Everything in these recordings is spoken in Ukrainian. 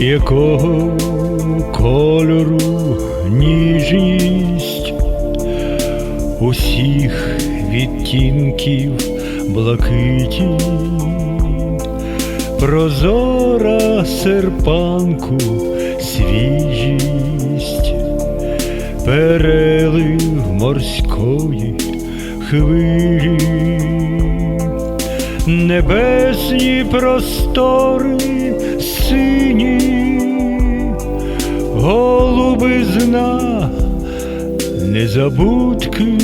якого кольору ніжність усіх відтінків блакиті, прозора серпанку свіжість, перелив морської хвилі, небесні простори сині, голубизна, незабудки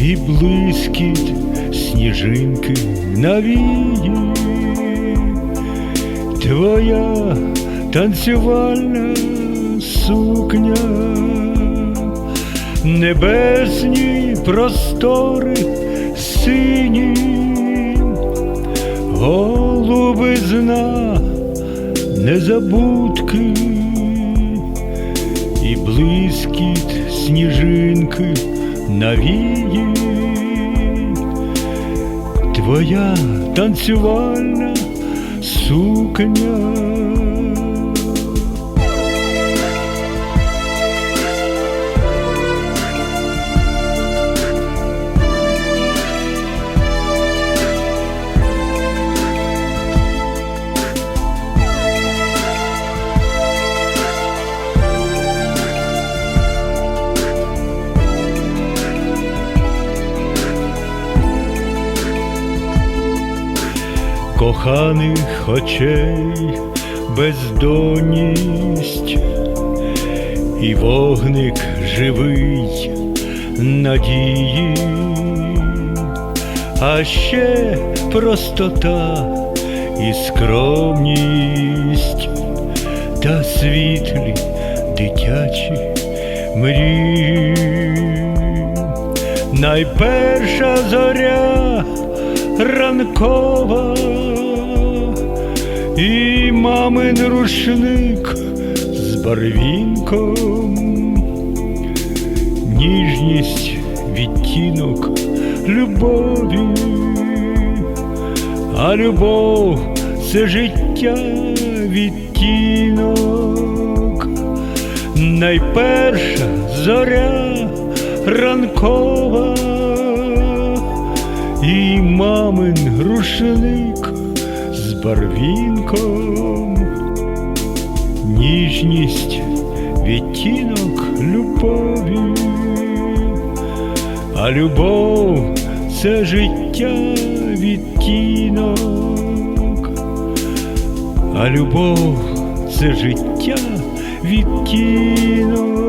і блискіт сніжинки навії, твоя танцювальна сукня, небесні простори сині, голубизна, незабудки і блискіт сніжинки навії, твоя танцювальна сукня. Коханих очей бездонність і вогник живий надії, а ще простота і скромність та світлі дитячі мрії. Найперша зоря ранкова. І мамин рушник з барвінком, ніжність, відтінок любові, а любов це життя відтінок, найперша зоря ранкова і мамин рушник з барвінком, ніжність, відтінок любові, а любов це життя відтінок, а любов це життя відтінок.